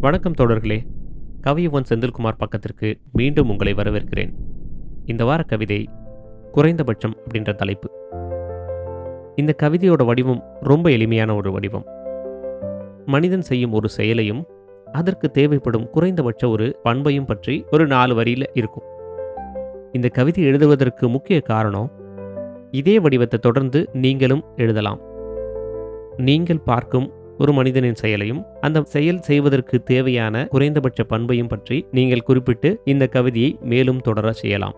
வணக்கம் தோழர்களே. கவியவன் செந்தில்குமார் பக்கத்திற்கு மீண்டும் உங்களை வரவேற்கிறேன். இந்த வார கவிதை குறைந்தபட்சம் அப்படின்ற தலைப்பு. இந்த கவிதையோட வடிவம் ரொம்ப எளிமையான ஒரு வடிவம். மனிதன் செய்யும் ஒரு செயலையும் அதற்கு தேவைப்படும் குறைந்தபட்ச ஒரு பண்பையும் பற்றி ஒரு நாலு வரியில இருக்கும். இந்த கவிதை எழுதுவதற்கு முக்கிய காரணம் இதே வடிவத்தை தொடர்ந்து நீங்களும் எழுதலாம். நீங்கள் பார்க்கும் ஒரு மனிதனின் செயலையும் அந்த செயல் செய்வதற்கு தேவையான குறைந்தபட்ச பண்பையும் பற்றி நீங்கள் குறிப்பிட்டு இந்த கவிதையை மேலும் தொடர செய்யலாம்.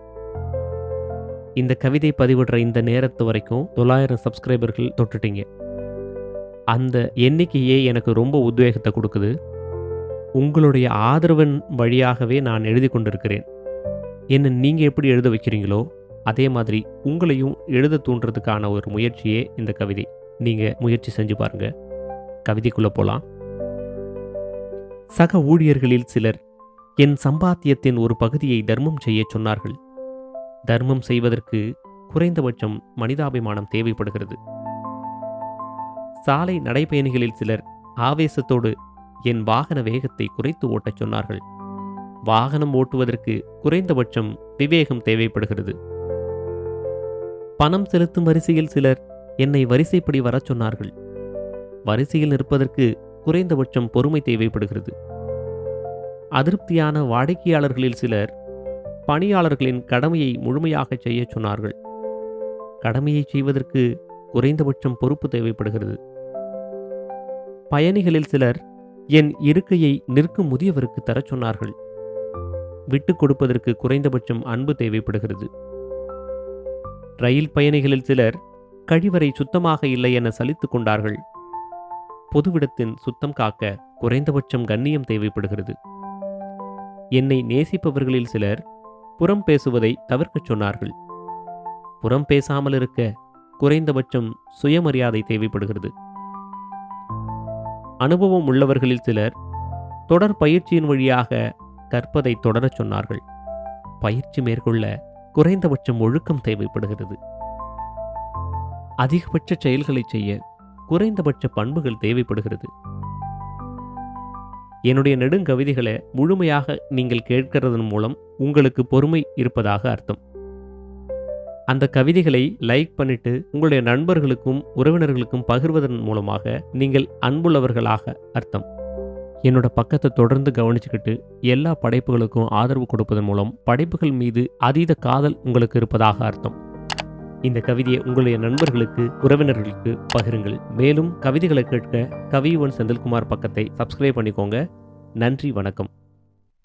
இந்த கவிதை பதிவிடுற இந்த நேரத்து வரைக்கும் தொள்ளாயிரம் சப்ஸ்கிரைபர்கள் தொட்டுட்டீங்க. அந்த எண்ணிக்கையே எனக்கு ரொம்ப உத்வேகத்தை கொடுக்குது. உங்களுடைய ஆதரவின் வழியாகவே நான் எழுதி கொண்டிருக்கிறேன். என்ன நீங்கள் எப்படி எழுத வைக்கிறீங்களோ அதே மாதிரி உங்களையும் எழுத தூண்டுறதுக்கான ஒரு முயற்சியே இந்த கவிதை. நீங்கள் முயற்சி செஞ்சு பாருங்கள் கவிதைக்குள்ளே போகலாம் சக ஊழியர்களில் சிலர் என் சம்பாத்தியத்தின் ஒரு பகுதியை தர்மம் செய்ய சொன்னார்கள். தர்மம் செய்வதற்கு குறைந்தபட்சம் மனிதாபிமானம் தேவைப்படுகிறது. சாலை நடைபயணிகளில் சிலர் ஆவேசத்தோடு என் வாகன வேகத்தை குறைத்து ஓட்டச் சொன்னார்கள். வாகனம் ஓட்டுவதற்கு குறைந்தபட்சம் விவேகம் தேவைப்படுகிறது. பணம் செலுத்தும் வரிசையில் சிலர் என்னை வரிசைப்படி வரச் சொன்னார்கள். வரிசையில் நிற்பதற்கு குறைந்தபட்சம் பொறுமை தேவைப்படுகிறது. அதிருப்தியான வாடிக்கையாளர்களில் சிலர் பணியாளர்களின் கடமையை முழுமையாக செய்யச் சொன்னார்கள். கடமையை செய்வதற்கு குறைந்தபட்சம் பொறுப்பு தேவைப்படுகிறது. பயணிகளில் சிலர் என் இருக்கையை நிற்கும் முதியவருக்கு தரச் சொன்னார்கள். விட்டுக் கொடுப்பதற்கு குறைந்தபட்சம் அன்பு தேவைப்படுகிறது. ரயில் பயணிகளில் சிலர் கழிவறை சுத்தமாக இல்லை என சலித்துக் கொண்டார்கள். பொதுவிடத்தின் சுத்தம் காக்க குறைந்தபட்சம் கண்ணியம் தேவைப்படுகிறது. என்னை நேசிப்பவர்களில் சிலர் புறம் பேசுவதை தவிர்க்கச் சொன்னார்கள். புறம் பேசாமல் இருக்க குறைந்தபட்சம் சுயமரியாதை தேவைப்படுகிறது. அனுபவம் உள்ளவர்களில் சிலர் தொடர் பயிற்சியின் வழியாக கற்பதை தொடரச் சொன்னார்கள். பயிற்சி மேற்கொள்ள குறைந்தபட்சம் ஒழுக்கம் தேவைப்படுகிறது. அதிகபட்ச செயல்களை செய்ய குறைந்தபட்ச பண்புகள் தேவைப்படுகிறது. என்னுடைய நெடுங்கவிதைகளை முழுமையாக நீங்கள் கேட்கிறதன் மூலம் உங்களுக்கு பொறுமை இருப்பதாக அர்த்தம். அந்த கவிதைகளை லைக் பண்ணிட்டு உங்களுடைய நண்பர்களுக்கும் உறவினர்களுக்கும் பகிர்வதன் மூலமாக நீங்கள் அன்புள்ளவர்களாக அர்த்தம். என்னோட பக்கத்தை தொடர்ந்து கவனிச்சுக்கிட்டு எல்லா படைப்புகளுக்கும் ஆதரவு கொடுப்பதன் மூலம் படைப்புகள் மீது அதீத காதல் உங்களுக்கு இருப்பதாக அர்த்தம். இந்த கவிதையை உங்களுடைய நண்பர்களுக்கு உறவினர்களுக்கு பகிருங்கள். மேலும் கவிதைகளை கேட்க கவியுவன் செந்தில்குமார் பக்கத்தை சப்ஸ்கிரைப் பண்ணிக்கோங்க. நன்றி வணக்கம்.